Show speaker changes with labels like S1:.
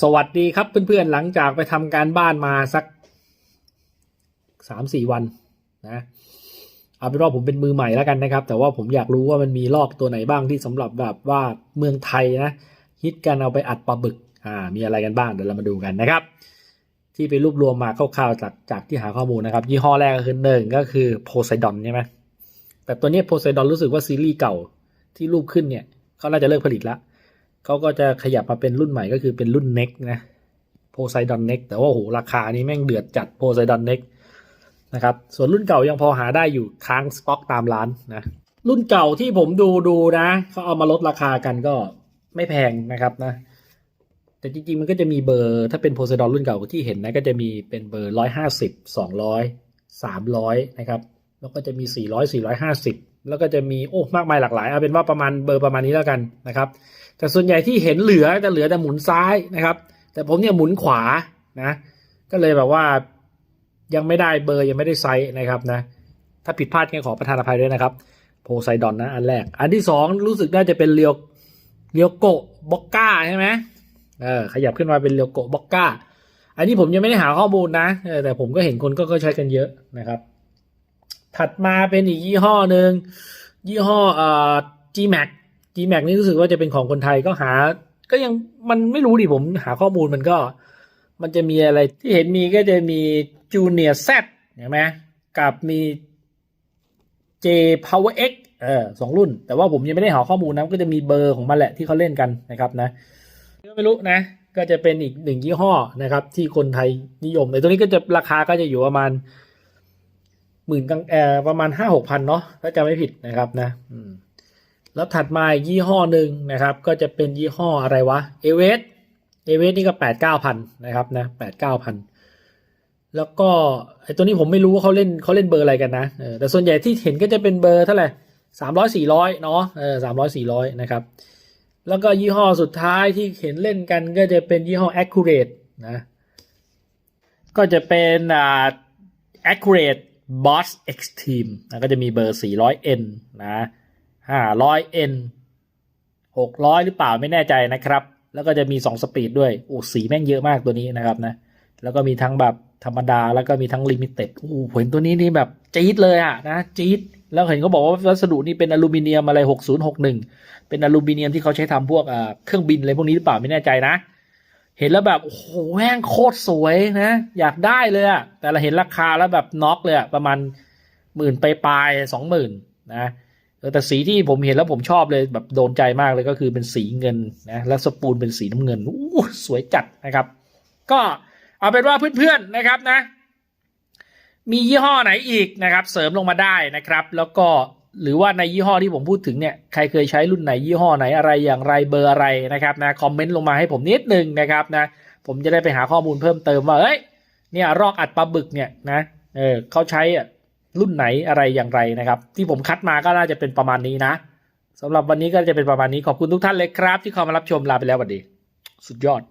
S1: สวัสดีครับเพื่อนๆ หลังจากไปทำการบ้านมาสักสามสี่วันนะเอาเป็นว่าผมเป็นมือใหม่แล้วกันนะครับ แต่ว่าผมอยากรู้ว่ามันมีลอกตัวไหนบ้างที่สำหรับแบบว่าเมืองไทยนะฮิตกันเอาไปอัดปลาบึกอ่ามีอะไรกันบ้างเดี๋ยวเรามาดูกันนะครับ ที่ไปรวบรวมมาคร่าวๆจากจากที่หาข้อมูลนะครับ ยี่ห้อแรกก็คือหนึ่งก็คือโพไซดอนใช่ไหมแต่ตัวนี้โพไซดอนรู้สึกว่าซีรีส์เก่าที่รูปขึ้นเนี่ยเขาน่าจะเลิกผลิตแล้ว เขาก็จะขยับมาเป็นรุ่นใหม่ก็คือเป็นรุ่น Next นะโพไซดอน Next แต่ว่าโหราคานี้แม่งเดือดจัดโพไซดอน Next นะครับส่วนรุ่นเก่ายังพอหาได้อยู่ค้างสต็อกตามร้านนะรุ่นเก่าที่ผมดูดูนะเขาเอามาลดราคากันก็ไม่แพงนะครับนะ แต่จริงๆมันก็จะมีเบอร์ถ้าเป็นโพไซดอนรุ่นเก่าที่เห็นนะก็จะมีเป็นเบอร์ร้อยห้าสิบสองร้อยสามร้อยนะครับ แล้วก็จะมีสี่ร้อยสี่ร้อยห้าสิบ แล้วก็จะมีโอ้มากมายหลากหลายเอาเป็นว่าประมาณเบอร์ประมาณนี้แล้วกันนะครับ แต่ส่วนใหญ่ที่เห็นเหลือจะเหลือแต่หมุนซ้ายนะครับ แต่ผมเนี่ยหมุนขวานะ ก็เลยแบบว่ายังไม่ได้เบอร์ยังไม่ได้ไซส์นะครับนะ ถ้าผิดพลาดก็ขอประทานอภัยด้วยนะครับ โพไซดอนนะอันแรก อันที่สองรู้สึกน่าจะเป็นเรียวเรียวโกะบ็อกก้าใช่ไหมเออขยับขึ้นมาเป็นเรียวโกะบ็อกก้าอันนี้ผมยังไม่ได้หาข้อมูลนะแต่ผมก็เห็นคนก็ใช้กันเยอะนะครับ ถัดมาเป็นอีกยี่ห้อหนึ่งยี่ห้อเอ่อ G-Max G-Max นี่รู้สึกว่าจะเป็นของคนไทยก็หา ก็ยังมันไม่รู้ดิผมหาข้อมูลมันก็ มันจะมีอะไรที่เห็นมีก็จะมี Junior Z เห็นไหมกับมี J Power X เออสองรุ่น แต่ว่าผมยังไม่ได้หาข้อมูลนะก็จะมีเบอร์ของมันแหละที่เขาเล่นกันนะครับนะก็ไม่รู้นะ ก็จะเป็นอีกหนึ่งยี่ห้อนะครับ ที่คนไทยนิยมในตัวนี้ก็จะราคาก็จะอยู่ประมาณ หมื่นกังแอร์ประมาณห้าหกพันเนาะถ้าจำไม่ผิดนะครับนะแล้วถัดมายี่ห้อหนึ่งนะครับ ก็จะเป็นยี่ห้ออะไรวะเอเวสเอเวสนี่ก็แปดเก้าพันนะครับนะแปดเก้าพันแล้วก็ไอตัวนี้ผมไม่รู้ว่าเขาเล่นเขาเล่นเบอร์อะไรกันนะแต่ส่วนใหญ่ที่เห็นก็จะเป็นเบอร์เท่าไหร่สามร้อยสี่ร้อยเนาะเออสามร้อยสี่ร้อยนะครับ แล้วก็ยี่ห้อสุดท้ายที่เห็นเล่นกันก็จะเป็นยี่ห้อ Accurate นะก็จะเป็นอ่า Accurate Boss Extreme นะก็จะมีเบอร์ 400N นะ 500N 600 หรือเปล่าไม่แน่ใจนะครับ แล้วก็จะมี 2 สปีดด้วย โอ้สีแม่งเยอะมากตัวนี้นะครับนะ แล้วก็มีทั้งแบบธรรมดา แล้วก็มีทั้งลิมิเต็ดโอ้โหเห็นตัวนี้นี่แบบจี๊ดเลยอะนะจี๊ดแล้วเห็นเขาบอกว่าวัสดุนี่เป็นอลูมิเนียมอะไร 6061 เป็นอลูมิเนียมที่เขาใช้ทำพวกเครื่องบินอะไรพวกนี้หรือเปล่าไม่แน่ใจนะ เห็นแล้วแบบโอ้โหแม่งโคตรสวยนะ อยากได้เลยอะแต่เราเห็นราคาแล้วแบบน็อกเลยอะประมาณหมื่นไปปลายสองหมื่นนะแต่สีที่ผมเห็นแล้วผมชอบเลยแบบโดนใจมากเลยก็คือเป็นสีเงินนะแล้วสปูลเป็นสีน้ำเงินอู้สวยจัดนะครับ ก็เอาเป็นว่าเพื่อนๆนะครับนะ มียี่ห้อไหนอีกนะครับ เสริมลงมาได้นะครับ แล้วก็ หรือว่าในยี่ห้อที่ผมพูดถึงเนี่ยใครเคยใช้รุ่นไหนยี่ห้อไหนอะไรอย่างไรเบอร์อะไรนะครับนะคอมเมนต์ลงมาให้ผมนิดนึงนะครับนะผมจะได้ไปหาข้อมูลเพิ่มเติมว่าเอ้ยเนี่ยรอกอัดปลาบึกเนี่ยนะเออเขาใช้รุ่นไหนอะไรอย่างไรนะครับ ที่ผมคัดมาก็น่าจะเป็นประมาณนี้นะสำหรับวันนี้ก็จะเป็นประมาณนี้ขอบคุณทุกท่านเลยครับ ที่เข้ามารับชมลาไปแล้วสวัสดี สุดยอด